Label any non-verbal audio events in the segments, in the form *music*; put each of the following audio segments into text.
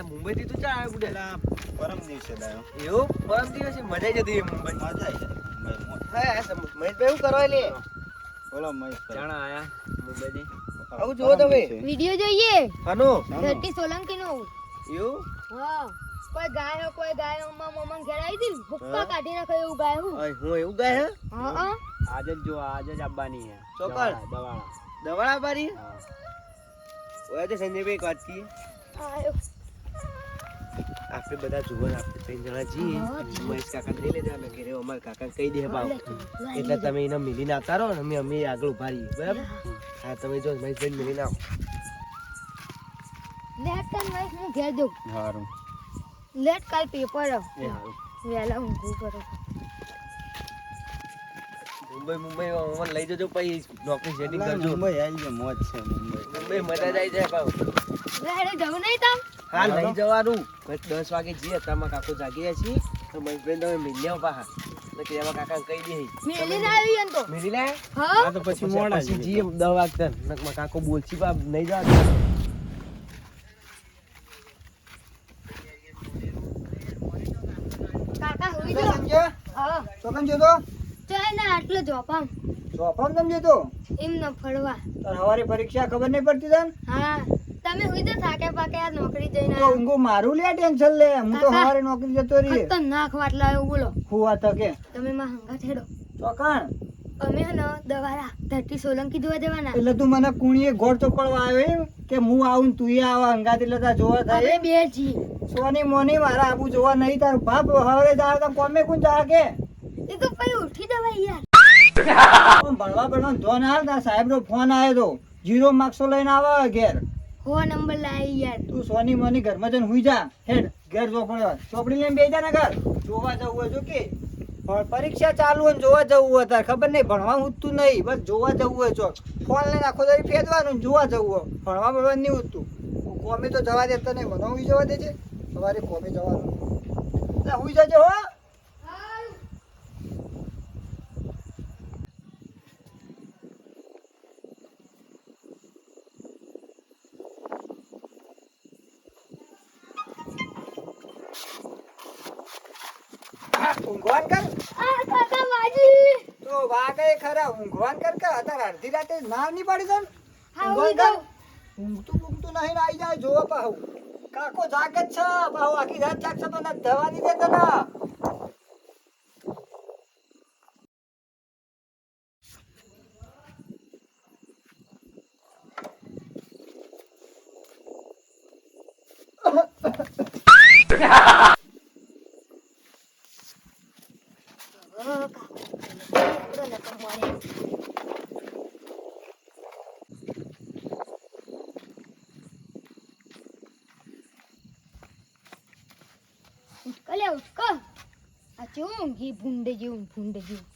એટલે મુંબઈ થી તું ચા આવે બુડે પરમ દિવસે એવું? પરમ દિવસે મજા જતી હતી મુંબઈ. મજા આવી મહેશભાઈ શું કરવા લે? બોલો મહેશભાઈ જાણા આયા મુંબઈ થી આવું જુઓ તમે. વિડિયો જોઈએ? હનો? ધરતી સોલંકી નો એવું? હા કોઈ ગાય કોઈ ગાય હો માં મમન ઘેર આવી હતી ભૂક્કા કાઢી નાખે એવું ગાય હું. હું એવું ગાય હા? હા આજે જ જો આજે જ આવવાની હે. ચોકડ? દવાડા, દવાડા. દવાડા બારી ઓય તો સંજયભાઈ એક વાત આયો. આપણે બધા જુવાન આપણે ત્રણ જણા છીએ મહેશ કાકા લઈ લેજો અમે ઘરે અમારા કાકા કહી દે ભાવ. એટલે તમે એને મિલીને આવતા રહો ને અમે અમે આગળ ઊભા રહીએ. બરાબર? હા. તમે જો મહેશભાઈ મિલીને આવો. લેટ કાલ મહેશ હું ઘેર જઉં. સારું લેટ કાલ પેપર એ હારું. વેલા ઊંઘું કરો મુંબઈ મુંબઈ અમને લઈ જજો પછી. નોકરી સેટિંગ કરજો. મુંબઈ આવી મોજ છે મુંબઈ. મુંબઈ મજા જ આવી જાય ભાવ. લેડે જવું નહીં તમ? હા લઈ જવાનું. દસ વાગે જઈએ અત્યારમાં કાકો જાગી રહ્યા છીએ. તો મહેશભાઈ તમે તો કે એમાં કાકા કહી દે મેલીને આવી એમ તો. મિલી લે હા. હા તો પછી મોડા જઈએ. જઈએ દસ વાગતા. નકમાં કાકો બોલછી બા નહીં જવા કાકા હોઈ જાઓ. હા. તો કેમ જોતો ચાલ ને આટલો જોપામ ચોપન કેમ જોતો એમ ન ફરવા. તાર હવારે પરીક્ષા ખબર નહીં પડતી તને? હા. તમે હુઈ તો થાકે પાકે આ નોકરી જઈને તો ઊંઘું મારું લે ટેન્શન લે. હું તો. હવારે નોકરી જતો રહી તો નાખ વાટલા આવ્યો બોલો. હું આ તકે. તમે માં હંગા છેડો ચોકણ. અમે હે દવારા ધરતી સોલંકી જોવા જવાના. એટલે તું મને કુણીએ ઘોડ ચોપડવા આવ્યો કે હું આવું તું આવા હંગાત એટલે તા જોવા થાય અરે બે જી સોની મોની મારા આબુ જોવા નહીં તારું બાપ હવારે જાવ તો કોમે કોણ જા કે? એ તો પછી ઉઠી જવાય યાર. ભણવા ભણવા ધોન હાલ સાહેબ નો ફોન આવ્યો તો. જીરો માર્ક્સો લઈને આવા ઘેર. હો નંબર લાવી યાર. તું સોની મોની ઘરમાં જઈને હુઈ જા. હેડ, ઘેર ચોપડી ચોપડી લઈને બેજા ને ઘર. જોવા જવું હોય જો કે? પરીક્ષા ચાલુ હોય જોવા જવું હોય તાર. ખબર નહીં, ભણવા ઉઠતું નહીં. બસ જોવા જવું હોય ચોક. ફોન લઈને આખો દાડી ફેરવાનું ને જોવા જવું હોય. ભણવા ભણવા નહીં ઉઠતું કોમે તો જવા દેતા નહીં મને હુઈ જવા દે છે સવારે કોમે જવાનું. એટલે હુઈ જજે હો ઊંઘવાન કર આ કાકા વાજી તો વાગે ખરા ઊંઘવાન કર કે અત્યારે અડધી રાતે ના નહીં પાડી દે ઊંઘવાન કર. ઊંઘતું ઊંઘતું નહીં આવી જાય જોવા પાહુ. કાકો જાગે જ છે પાહુ આખી રાત જાગશે તો દવા નહીં દેતા ના ઉઠકો લે ઉઠકો આ ચેવું ઊંઘી ભૂંડે જેવું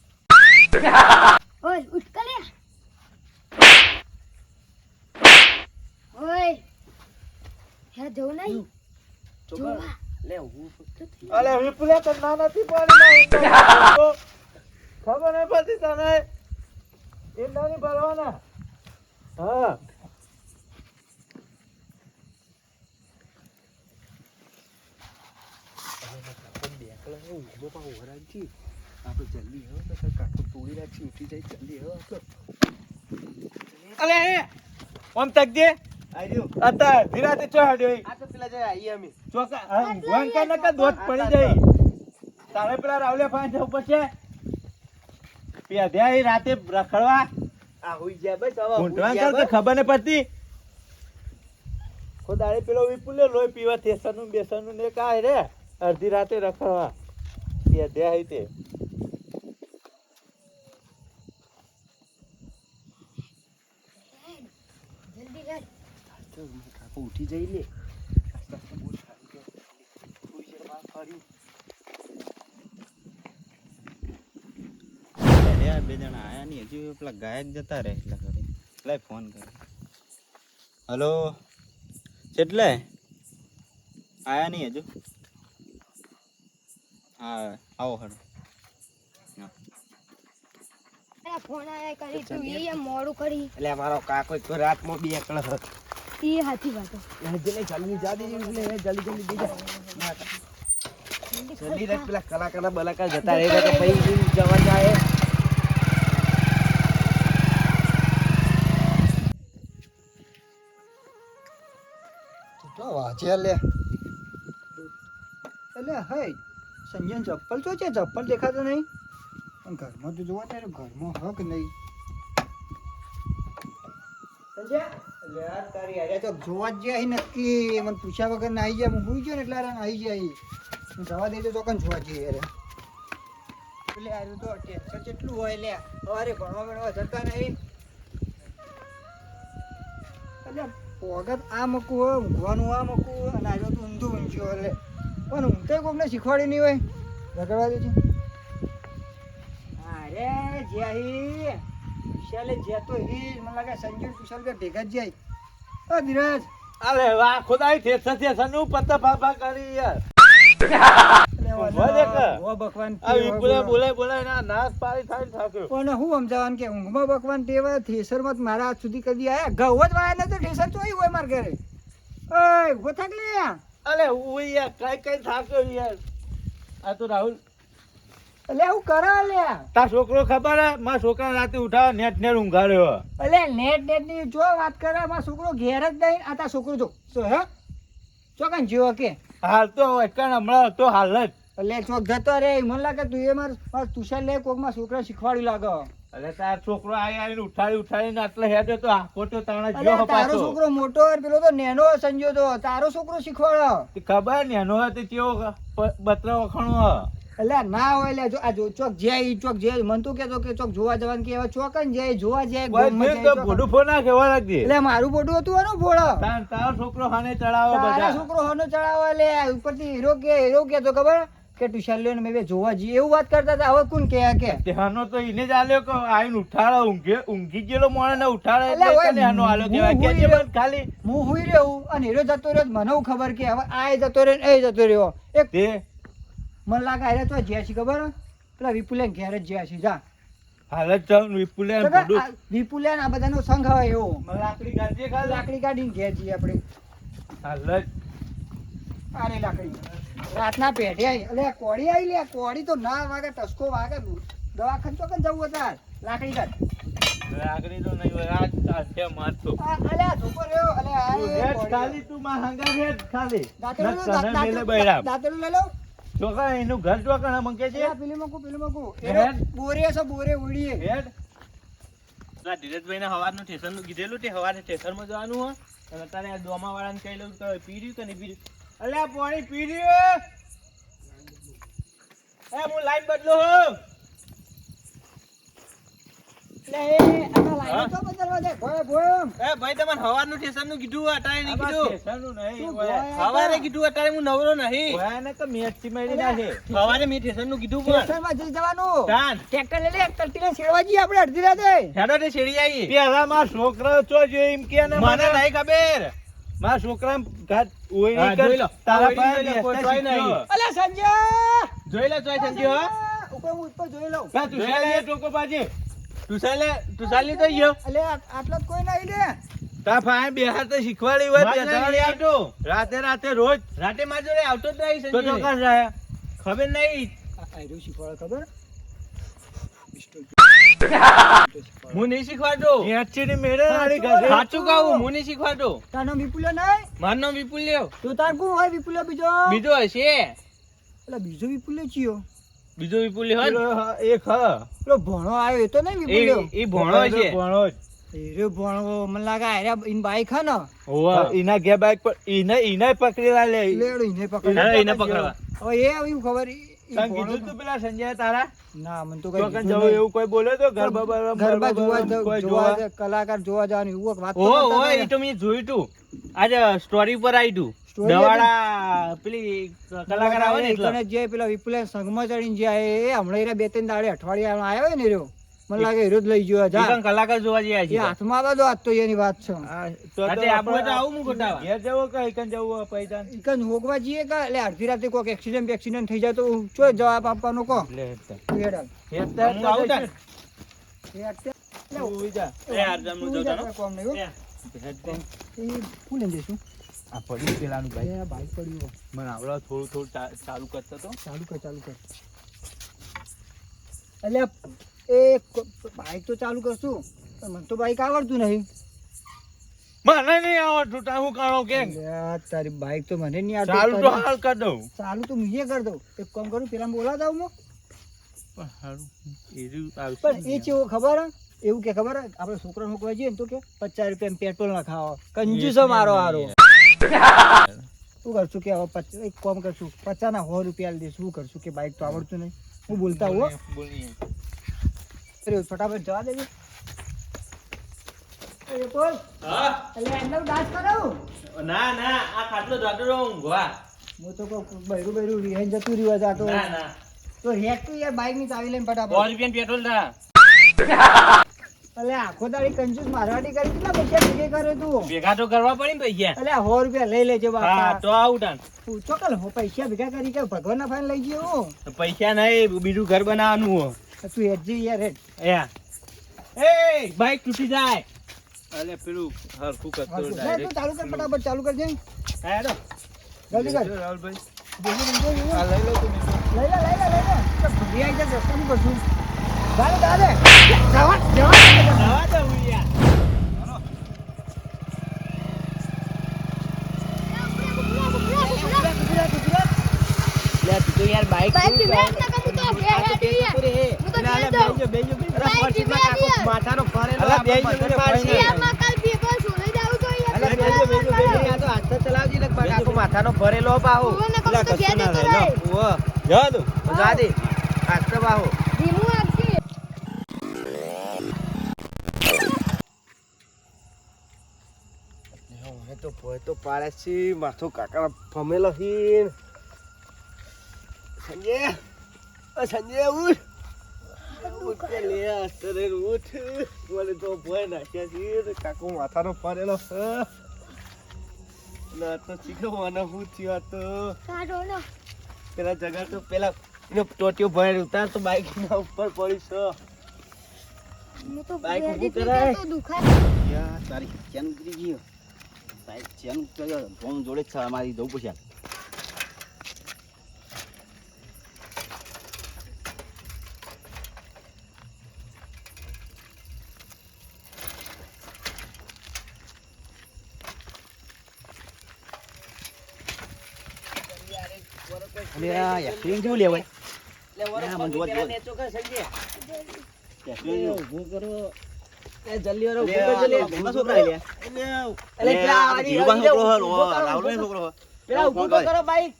ઓય ઉઠકો લે ઓય. હે જવું નહીં? જોવા. લે હું ફક્ત અલે વિપુલે તો ના નથી પાડી ખબર નહીં પડતી તને? એ નાની ભરવાના. હા. આપણે જલ્દી હવે તો કાકો તોડી રાખી ઉઠી જાય જલ્દી હવે આપણે અલે એ? ઓમ તકજે અત્યારે ધીરાતે ચહાડ્યો ઈ. આ તો પેલા જાય આવીએ અમે ચોકા હા, ઊંઘવાન કર દોત પડી જાય તારે પેલા રાવલે પાસે જવું પડશે? પેધ્યા રાતે રખડવા. આ હુઈ ગયા બસ હવે કર ખબર ને પડતી. ખોદાડે પેલો વિપુલ લોહી પીવા થેસરનું બેસનનું ને કાય રે અડધી રાતે રખડવા. પેધ્યા તે જલ્દી કર તો કાકો ઉઠી જઈ લે. બે જણા આયા નહીં હજુ પેલા ગાયક જતા રહે એટલે ઘરે લાય ફોન કર્યો હલો? એટલે આયા નહીં હજુ? હા આવો હડો. આ ફોન આયા કરી તું એ મોડું કરી. એટલે મારો કાકો રાત રાતમાં બી એકલો હતો. એ હાથી વાત જલ્દી જલ્દી જા દેજે એટલે જલ્દી જલ્દી બીજા જલ્દી રાખ પેલા કલાકારના બલાકાર જતા રહે તો પછી જવા જાય. તો વાંચે લે. એટલે હે સંજયન ચપ્પલ તો છે ચપ્પલ દેખાતો નહીં. પણ ઘરમાં તો જોવા ત્યારે ઘરમાં હક નહીં. સંજય? જોવા જ જાય નક્કી. મને પૂછ્યા વગર ના આવી જાય. હું ને એટલે હારે આવી જાય. હું જવા દેજો તો કન જોવા જઈએ એટલે હારું તો હોય લે. ભણવા ભણવા જતા નહીં. એટલે વગર આ મૂકવું હોય આ મૂકવું અને આજે તો ઊંધું ઊંઘ્યું એટલે પણ ઊંઘતે કોકને શીખવાડી નહીં હોય. રગડવા દેજો. અરે જ્યાહી વિશાલે જ્યાં તો હી મને લાગે સંજય કુશલ કે ભેગા જ જાય. ઓ ધીરજ. અરે વાહ ખુદાઈ ઠેસર ઠેસરનું પત્તા ફાફા કરી યાર. જ મારા સુધી કદી આયા? ઘઉં જ વાયા ને તો ઠેસર ચોઈ હોય મારે ઘરે. ઊભો થાક લે અલે હું યાર કઈ કઈ થાક્યો યાર. આ તો રાહુલ એટલે હું કરા લે તાર છોકરો ખબર હે? મારા છોકરા રાતે ઉઠા નેટ નેટ ઊંઘાડ્યો. અલે નેટ નેટની જો વાત કરે મારો છોકરો ઘેર જ નહીં. આ તાર છોકરો જો સો હે? ચોકન જીવો કે. હાલ તો અટકાણ હમણાં તો હાલ જ. અલે ચોક જતો રે મને લાગે તું એ માર તુષાર લે કોકમાં છોકરા શીખવાડ્યું લાગે. અલે તાર છોકરો આઈ આવીને ઉઠાડી ઉઠાડીને આટલે હેડે તો આખો તો તાણા જો હપાતો તારો છોકરો મોટો હે પેલો તો નેનો સંજો તો તારો છોકરો શીખવાડો. ખબર નેનો હતી હતો પ- બતરા વખાણો હ. એટલે ના હોય લે જો આ જો ચોક જે ઈ ચોક જે મન તું કેતો કે ચોક જોવા જવાનું કે હવે ચોક જ જોવા જાય ગોમ તો બોડું ફોન ના કેવા લાગજે. એટલે મારું બોડું હતું આનો ભોળો. તાર- તાર છોકરો હાને ચડાવો બધા. છોકરો હાને ચડાવો લે ઉપરથી હીરો કે હીરો કે તો ખબર? કે ટ્યુશન લ્યો ને મેં જોવા જઈએ એવું વાત કરતા હતા. હવે કોણ કે? કે તેનો તો ઈને જ આલ્યો કે આઈને ઉઠાડો ઊંઘે ઊંઘી ગયેલો મોણે ને ઉઠાડે એટલે એટલે આનો આલ્યો કે કે ખાલી. હું હુઈ રહ્યો અને હીરો જતો રહ્યો મને ખબર કે હવે આ જતો રહ્યો એ જતો રહ્યો. એક મને લાગે અરે તો જ્યાં છે ખબર? પેલા વિપુલેન ઘેર જ જ્યાં છે જા હાલત ચાલ વિપુલેન વિપુલેન આ બધાનો સંઘ હોય એવો લાકડી ખાલી. લાકડી કાઢીને ઘેર જઈએ આપણે હાલત. આરે લાકડી રાતના પેઢે આવી અલે કોળી આવી લે કોળી તો ના વાગે ટસકો વાગે દવાખાન ચોકન જવું હતા લાકડી કાઢ લાકડી તો નહીં હોય. મારતો. અલે ધોકો રહ્યો અલે આ તું. ખાલી તું માં હંગા ખાલી. દાતરું લે લો છોકરા એનું ઘર ચોકણ મંગે છે? પેલી મૂકું, પેલી મૂકું. બોરે છે બોરે ઉડીએ. હેડ. પેલા નું સ્ટેશનનું કીધેલું તે હવારે સ્ટેશનમાં જવાનું હોય. અને અત્યારે આ ને કહી લઉં કે પી રહ્યું કે નહીં પી રહ્યું? અલ્યા પાણી પી રહ્યું? એ હું લાઈન બદલો હું. છોકરા ચો જો એમ કે ને મને નહીં ખબર. મારા છોકરા ઘાટ ઓય નહીં કર. જોઈ તારા ઓય કોઈ નહીં. અલે સંજય! જોઈ લે જોઈ સંજીવ ઉપર હું ઉપર જોઈ લઉં. તું શેલે ટોકો પાછી તું ચાલે ચાલી તો ગયો અલે આટલો કોઈ નહીં લે. તા ફાય બેહાર તો શીખવાડી હોય આવતો. રાતે રાતે રોજ. રાતે મારી જોડે આવતો જ નહીં તો તો સંજીવ ખબર નહીં. આયરું શીખવાડે ખબર? હું નહીં શીખવાડતો. એચડી મેરે નાડી ગાજે. સાચું કહું હું નહીં શીખવાડતો. તાર નામ વિપુલ્યો નહીં. મારું નામ વિપુલ્યો તું તાર કોણ હોય વિપુલ્યો બીજો? બીજો હશે. એટલે બીજો વિપુલ્યો ચિયો. બીજો વિપુલ્યો હોય એક હ. પેલો ભણો આવ્યો એ તો નહીં વિપુલ્યો એ ભણો છે. ભણો જ. ભણો મને લાગે આર્યા ઇન બાઈક હ ને? ઓવા. ઇના ઘે બાઈક પર ઇને ઈને પકડેલા લે. લેડો એને પકડ. હેડો એને પકડવા. હવે એ આવ્યું ખબર તને કીધું તું પેલા સંજય તારા? ના મને તો કઈ કીધું જવું એવું કોઈ બોલે તો? ઘર બાબા ઘર જોવા કોઈ જોવા જોવા. કલાકાર જોવા જવાની એવું વાત તો ઓ ઓ એ તો મેં જોયું તું. આજે સ્ટોરી પર આવી તું. દવાડા પેલી કલાકાર આવે ને એટલે. જે પેલા વિપુલે સંઘમાં ચડીને જે આ એ હમણાં બે ત્રણ દાડે અઠવાડિયા આવ્યો હોય ને રહ્યો મને લાગે હીરો લઈ ગયો જા કલાકાર જોવા જઈએ એ હાથમાં આવે તો આજ તો એની વાત છે. તો તો આવું હું ઘેર જવો કે ઈકન જવું પૈસા ઈકન હોગવા જઈએ કે એટલે અડધી રાતે કોઈક એક્સિડન્ટ એક્સિડન્ટ થઈ જાય તો ચો જવાબ આપવાનો કો લે હેડતા. હેડાલ. હેડતા આવું. તાર. એ અત્યારે- ઉઈ જા. એ યાર, જામનું તું જતો કોમ નહીં, હો. એ, એ શું લઈને જઈશું આ પડ્યું પેલાનું ભાઈ બાઈક પડ્યું મને આવડે થોડું થોડું ચાલુ કરતો તો ચાલુ કર ચાલુ કર. એટલે એ બાઈક તો ચાલુ કરશું પણ મને તો બાઈક આવડતું નહીં. મને નહીં આવડતું તા હું કરો કે તારી બાઈક તો મને નહીં ચાલુ તો હાલ કર દઉં. ચાલુ તો હું કર દઉં. એક કામ કરું પેલા બોલા દઉં હું. પણ હારું એ પણ એ ને. ખબર હા? એવું કે ખબર? આપણે છોકરા છોકરા જઈએ ને તો કે પચાસ રૂપિયા પેટ્રોલ ના ખાવા. કંજુસો મારો હારો. શું કરશું કે હવે એક કોમ કરશું. પચાસ ના સો રૂપિયા આલી શું કરશું કે બાઈક તો આવડતું નહીં. હું બોલતા હું. અરે ફટાફટ જવા દેજો. અરે બોલ. હા? એટલે એમને ના ના આ ખાટલો જાતો ઊંઘવા હું તો કહું બૈરું બૈરું રિહાઈ જતું રહ્યું તો. ના ના. તો હેક તું યાર બાઈકની ચાવી લઈને ફટાફટ. રૂપિયા પેટ્રોલ એટલે આખો દાડી કંજૂસ મારવાડી કરી કેટલા પૈસા ભેગે કરે તું? ભેગા તો કરવા પડી ને પૈસા. એટલે સો રૂપિયા લઈ લેજો હા બાપા તો આવું તાન. પૂછો કલ હો પૈસા ભેગા કરી કે ભગવાન ના ફાઈન લઈ ગયો તો પૈસા નહીં બીજું ઘર બનાવવાનું હો તું હેડજી યાર હેડ. એ બાઈક તૂટી જાય. અલે પેલું હરખું કરતો લે, ચાલુ કર ફટાફટ ચાલુ કરજે. હા, હેડો. જલ્દી કર. રાહુલભાઈ. જલ્દી. આ લઈ લો લઈ લે લઈ લે લઈ લે. તો આવી જશે રસ્તામાં કરશું ચાલે ચાલે જવા જવા. જવા દો હું યાર. યાર બાઈક. માથાનો ભરેલો. યારમાં કાલ ભોય તો પાડે છે માથું કાકા ભમેલો હીન. સંજય સંજય ઉઠ. ઉઠ કે લે અસ્તરે ઉઠ. મને તો ભોય નાખ્યા છે કાકો માથાનો ફરેલો ના તો ચીખો મને હું થયો તો. પેલા જગા તો પેલા એનો ટોટિયો ભય ઉતાર તો બાઈક ના ઉપર પડી છે. તો બાઈક કરાય. તારી ચેન ફોન જોડે જ છે મારી જવું કેવું લેવાય ઊભું કરો જલ્દી વાળો છોકરા લે. છોકરો હે, ઊભો કરો, રાહુલભાઈ ઊભો કરો. છોકરો હે. પેલા ઊભું કરો બાઈક.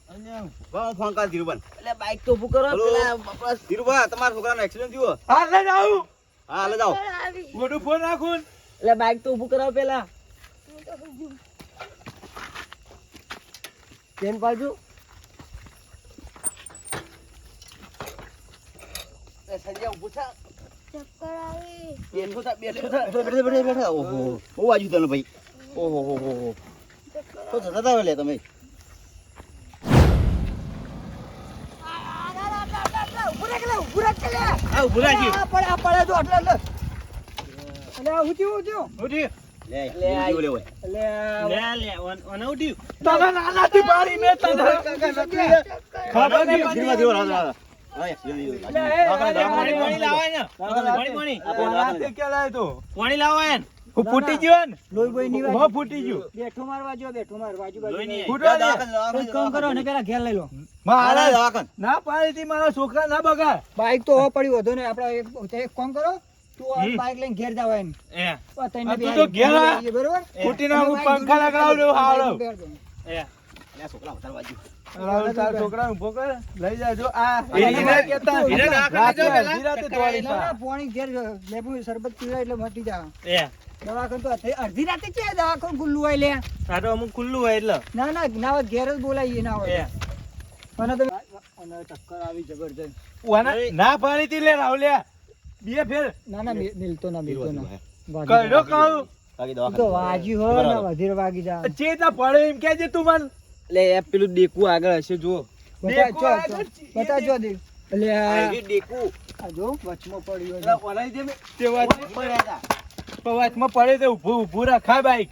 ફોન કર ધીરુભાઈ એટલે બાઈક તો ઉભું કરો પેલા ધીરુભાઈ તમારા છોકરાનો એક્સિડન્ટ થયો? હાલ લઈને આવું. હા હાલે જાઓ. આવી. મોટું ફોન રાખું. એટલે બાઈક તો ઊભું કરાવો પેલા. હું તો હજુ ચેન પાડજો સંજય ઉભું થા. ચક્કર આવી. બેઠો થા બેઠો થા બેઠા બેઠા બેઠા ઓહો બહુ વાજ્યું તને ભાઈ ઓહો હો હો હો તો જતા હતા લે તમે. ખબર નહીં એ, દવાખાને, પાણી ને. દવાખાને. પાણી પાણી. આપો, દવાખાને. પાણી લાવાય ને. હું ફૂટી ગયો ને? લોહી બોઈ ની હું ફૂટી ગયો. બેઠો મારવા જો બેઠો મારવા. બાજુ બાજુ લોહી નહીં. નહીં. જા, દવાખાને, દવાખાને, એક કામ કરો અને પેલા ઘેર લઈ લો. દવાખાને. દવાખાને. ના પાડી હતી મારા છોકરા ના બગાડ. બાઈક તો હો પડી વધુ ને આપડે એક એક કામ કરો તું બાઈક લઈને ઘેર જવાય ને એ. આ તઈને આ તું તો ઘેર બરોબર? ફૂટી ના હું પંખા લગાવું હાવડો છોકરા વાજ્યું. રાહુલ તારા છોકરાને ઊભો કર. લઈ જાજો. આ રાતે ના, ના, ઘેર લેબુ શરબત પીવાય એટલે મટી જાય એ. દવાખાનું તો અડધી- અડધી રાતે છે દવાખાનું ખુલ્લું હોય લે. આ તો અમુક ખુલ્લું હોય એટલે. ના ના ના ઘેર જ બોલાવીએ ના હોય મને તો અને ચક્કર આવી જબરજસ્ત ના પાણી થી લે બે ફેર. ના ના મિલતો ના મિલતો ના. વાગી કઈડો જાય. કહું. તો ને વધીર વાગી જાય ચેતા પડે એમ કે તું મન એટલે એ પેલું ડેકુ આગળ હશે જો બતા જો દે. એટલે આ ડેકુ. આ જો વચમાં પડ્યો છે. ઓલાઈ દે તે વાત પડ્યા હતા. વચમાં પડે તો ઊભું ઊભું રખાય બાઈક?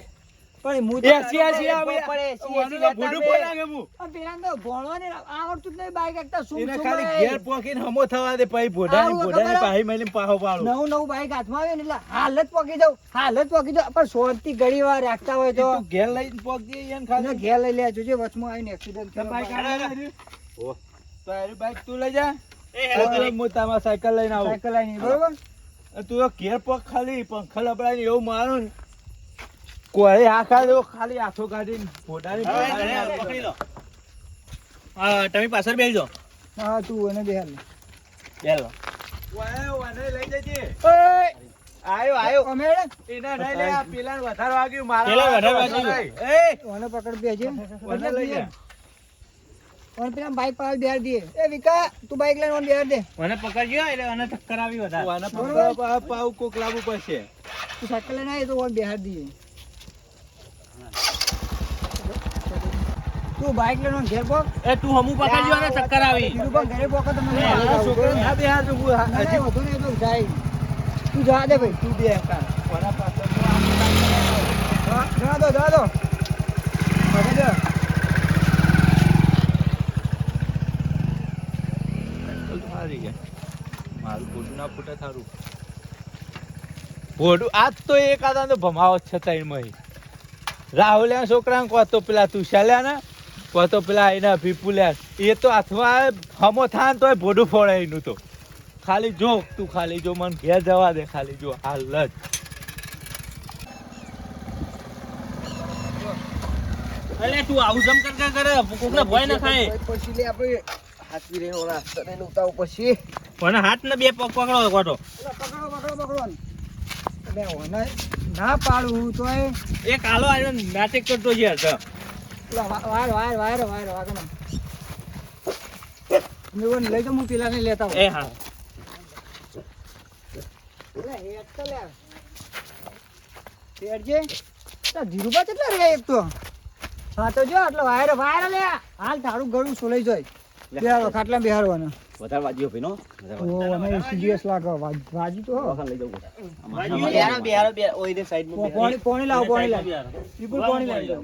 પણ હું એસી એસી આવે પડે, એસી એસી લેતા ભૂંડું હું. આ પેલાને તો ભણવાને આવડતું જ નહીં બાઈક એકતા શું એને ખાલી ઘેર પોકીને હમો થવા દે પછી ભોડાની આવું ભોડાની ખબર? પાહી મળીને પાહો પાડું. નવું નવું બાઈક હાથમાં આવે ને એટલે હાલત પોકી જાવ હાલત પોકી જાવ પણ શાંતિ ઘડી વાર રાખતા હોય તો ઘેર લઈને પોકી એને ખાલી. ઘેર લઈ લે જોજે વચમાં આવીને એક્સિડન્ટ તાર બાઈક થયો આલે તો હારું બાઈક તું લઈ જા. એ હવે હું તમારા સાયકલ લઈને આવું. સાયકલ આવીને બરોબર? તું ઘેર પગ ખાલી પંખા લબડાઈને એવું મારું ને. કોઈ આખા દેવો ખાલી હાથો કાઢીને પકડી લો. હા તમે પાછળ બેસી જાઓ હા તું એને બે હાલ બેલો વાય લઈ જજે ઓય આયો આયો અમે એના નહીં લે આ પેલા વધારે વાગ્યું મારા પેલા વધારે વાગ્યું. એ! ઓને પકડ બેજે ઓને લઈ જા ઓને પેલા બાઈક પાડ બેહાર દે. એ વિકા તું બાઈક લઈને ઓને બેહાર દે. મને પકડજો એટલે મને ટક્કર આવી વધારે. વાને પકડવા પાવ કોક લાવવું પડશે. તું સાયકલ લઈને આય તો ઓને બેહાર દઈએ તું બાઈક લઈને ઘેર પોક એ તું હમુ પકડજો અને ચક્કર આવી. તું પણ ઘરે પોકો તો મને. છોકરો ના બે હાથ ઊભું હજી વધુ ને તો જાય. તું જા દે ભાઈ. તું બે એકા કોના હા, જવા દો જા દો. પકડી દો. હારી મારું ખોટું ના ફૂટે થારું. ખોટું આજ તો એક આદા તો ભમાવો જ છે તઈમાં રાહુલ છોકરા કહો તો પેલા તુષાલ્યા ને. કહો તો પેલા એના પીપુલ્યા એ તો અથવા હમો થાન તોય ભોડું ફોડે એનું તો. ખાલી જો તું ખાલી જો મને ઘેર જવા દે ખાલી જો હાલ જ. અલે તું આવું જમ કર કર કોકને ભય ના ખાય. પછી લે આપણે. હાથવી ઓલા તને ઉતાવું પછી. મને હાથ ને બે પગ પકડો કોટો પકડો પકડો પકડો. એટલે ઓને ના પાડું તો એ કાલો આવ્યો નાટક કરતો છે વાયર વાયર વાયર વાયર વાગનો મેં ઓને લઈ જાઉં હું પેલાને લેતા એ હા. એટલે તો લે. હેડજે. ધીરુભા કેટલા રહ્યા એક તો? હા તો જો આટલો વાયર વાયર લે. હાલ તારું ગળું સોલાઈ જાય. બેહારો ખાટલા બેહારવાનો વધારે વાજીઓ ભાઈ ઓ અમે સિરિયસ લાગે. વાજી તો હો. લઈ જવું બિહારો બિહારો બે ઓઈને સાઈડ પો- પોણી પોણી લાવો પોણી લાવો. વિપુલ પોણી લાવી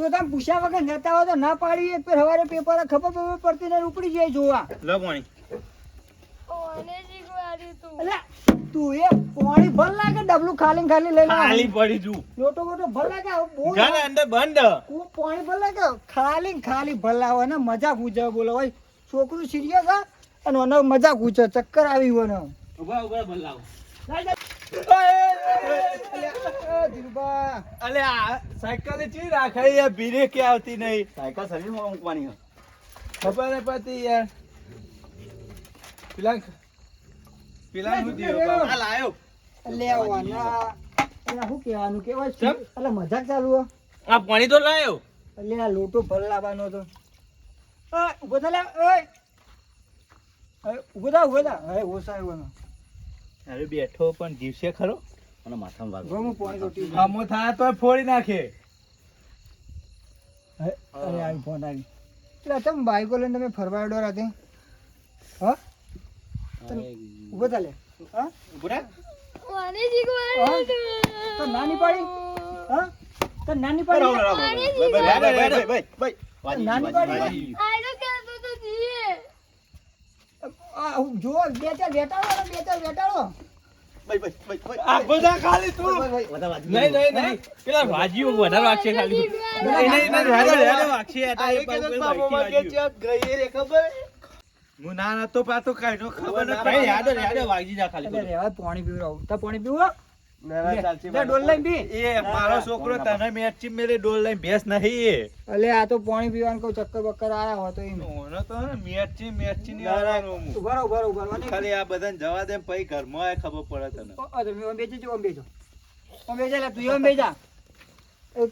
તો તમે પૂછ્યા વગર નેતા હોય તો ના પાડી એક ફેર સવારે પેપર ખબર ખબર પડતી ને ઉપડી જાય જોવા. લો પાણી. તું? એ પાણી ભર લાગે ડબલું ખાલી ને ખાલી લઈને ખાલી પડી જુ લોટો બોટો ભર લાગે આવું બહુ અંદર બંધ. કૂ- પાણી ભર લાગે ખાલી ખાલી ભર લાવો ને મજાક ઉજાવે બોલો. ભાઈ છોકરું સિરિયસ હા? અને ઓને મજાક ઉજે ચક્કર આવી હોય ને. ઊભા ઊભા બોલાવો ધીરુભા અલે આ સાયકલ ચી રાખે યાર? ભીરે કે આવતી નહીં? સાયકલ સર્વિસમાં મૂકવાની ખબર પડતી યાર. પેલા પેલા આ લાયો. લેવાના એટલે શું કહેવાનું? કેવાય ચમ? એટલે મજાક ચાલુ હો. આ પાણી તો લાયો. એટલે આ લોટો ભર લાવવાનો હતો. ઊભો ઊભો થા લે ઓય. ઊભો થા ઊભો થા. હવે ઓછા આવ્યો ને અરે બેઠો પણ જીવશે ખરો? અને માથામાં ગો ગમો પાણી રોટી ગમો થાય તો ફોડી નાખે. અરે આવી ફોન આવી. એટલે ચમ બાઈકો લઈને તમે ફરવા હેડો રાતે? હા? ઊભો ચાલે હા? તું તો નાની પાડી. હા? તો નાની પાડી. નાની પાડી આયરો કહેતો તો જીએ આ જો બે ચાર બેટાડો ને, બે ચાર બેટાડો આ બધા ખાલી તું. નહીં નહીં નહીં. પેલા વાજીઓ વધારે વાગશે ખાલી નહીં નહીં નહીં હેડો હેડો વાગશે આ એ હું ના નતો પાતો કાઢ્યો ખબર ન ભાઈ યાદ યાદો વાગી જા ખાલી પાણી પીવડાવું તા પાણી પીવું ના ના ચાલશે લે ડોલ લઈને પી એ મારો છોકરો તને મેચી મેરે ડોલ લઈને ભેંસ નહીં. અલે આ તો પાણી પીવાનું કોઈ ચક્કર બક્કર આયા હોય તો એમ. તો મેચી મેચી ની ના, ના. આવવાનું હું. ઊભા ઊભા ઊભા ખાલી આ બધાને જવા દે પછી ઘરમાં આય ખબર પડે તને. ઓ, તમે ઓમ બેસજો ઓમ બેસજો ઓમ બેસજા તું ઓમ બેસજા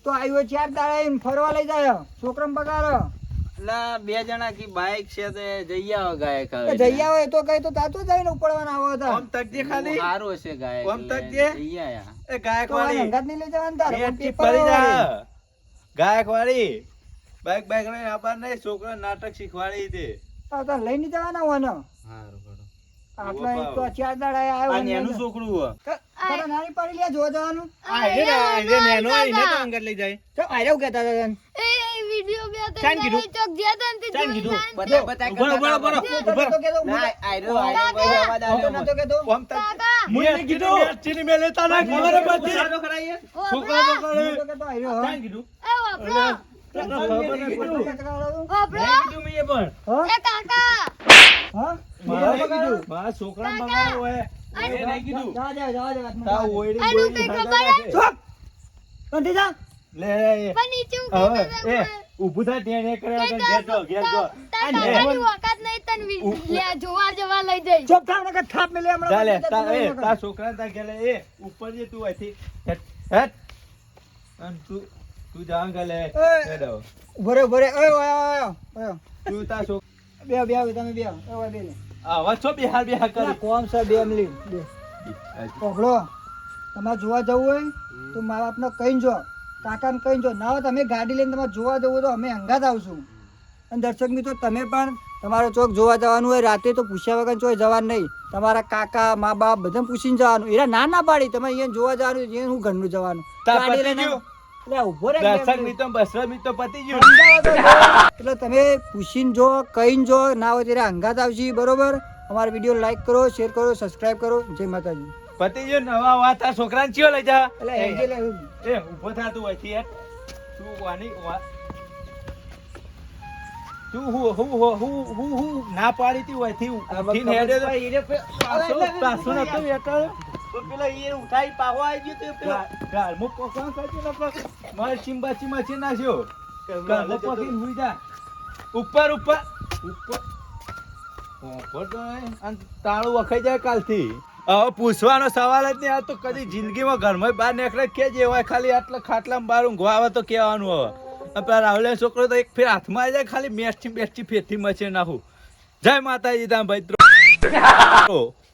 તો આવ્યો ચાર દાડા એમ ફરવા લઈ જાય. છોકરાને પગાર ના બે જણા કી બાઈક છે તે જઈ આવો ગાયક એ જઈ આવે તો કઈ તો તાતો જઈને ઉપડવાના આવો ખાલી. સારો છે ગાયક. જઈ આયા. એ ગાયક વાળી. હંગાત લઈ જવાના તારે? પડી. જા. ગાયક વાળી. બાઈક બાઈક લઈને આપણને છોકરા નાટક શીખવાડી દે આ તાર લઈને જવાના હારું હેડો. આટલા એક તો ચાર દાડા આ નેનું છોકરું હો. તારા નાની પાડી લે જોવા જવાનું આ રે રે નેનો, એને તો અંગત લઈ જાય. તો આર્યો કહેતા હતા એ વિડિયો બે ત્રણ ચાંદ કીધું? ચોક ગયા તા તે ચાંદ કીધું? બતા ઊભો રહો, ઊભો રહો. હું તો હું ના આયરો આયરો અવાજ આવ્યો નતો કહેતો. આમ તાર- કાકા કીધું. મેચીની મેં લેતા ના ખબર પડતી. છોકરા. હું તો કહેતો આર્યો, કીધું. એ વાપરો ખબર નહીં વાપરો કીધું મેં પણ. એ કાકા હા? બગાડો થાય ત્યાં ઘેર જો, ઘેર જો. છોકરા તા ગેલે એ ઉપર જે તું અહીંથી હેટ હેટ તું તું જાણ ગલે એ. હેડો. ઊભો રે, ઊભો રે. ઓય, ઓય, ઓય, ઓય. તું તા છોક બે બે આવે તમે બે આવો. બે આવા છો બિહાર બિહાર પેલા કરી કોમ છે બે મિલી. બે પકડો તમારે જોવા જવું હોય તો મારા બાપને કહીને જો. કાકાને કહીને જો. ના હોય તમે ગાડી લઈને તમારે જોવા જવું તો અમે હંગાત આવશું. અને દર્શક મિત્રો તમે પણ તમારો ચોક જોવા જવાનું હોય રાતે તો પૂછ્યા વગર ચોય જવાનું નહીં. તમારા કાકા મા બાપ બધા પૂછીને જવાનું. એરા ના ના પાડી. તમે અહીંયા જોવા જવાનું હું ઘરનું જવાનું. ગાડી લઈને દર્શક મિત્રો બસરો મિત્રો પતી ગયું. સમજાવો તો જો. એટલે તમે પૂછીને જો કહીને જો ના હોય ત્યારે અંગાત આવશે બરોબર? અમારો વીડિયો લાઈક કરો શેર કરો સબસ્ક્રાઈબ કરો. જય માતાજી. પતી ગયું નવા વાત આ છોકરાને ચિયો લઈ જા. એટલે એ, એમ કે લે, એ ઊભો થા તું અહીંથી હેટ તું વાની તું હું હું હું હું હું હું ના પાડી તી હોયથી ઉઠીને હેડે તો પાછો પાછો નતો બેઠો. તો પેલા એ ઉઠાઈ પાહો આવી ગયો તો પેલા ગાળમાં પકવાન કરતી ન પક. મારે ચીંબાચી માચી નાખ્યો. ગાળમાં પકીને હુઈ જા. ઉપર ઉપર. ઉપર. ઉપર તો અને તાળું વખાઈ જાય કાલથી. હવે પૂછવાનો સવાલ જ નહીં આ તો કદી જિંદગીમાં ઘરમાં બહાર નીકળે કે જે હોય ખાલી આટલા ખાટલામાં બહાર ઊંઘવા આવે તો કહેવાનું હવે. પેલા રાહુલે છોકરો તો એક ફેર હાથમાં આવી જાય ખાલી મેચથી બેચથી ફેરથી મચી નાખું. જય માતાજી તામ ભાઈ *laughs*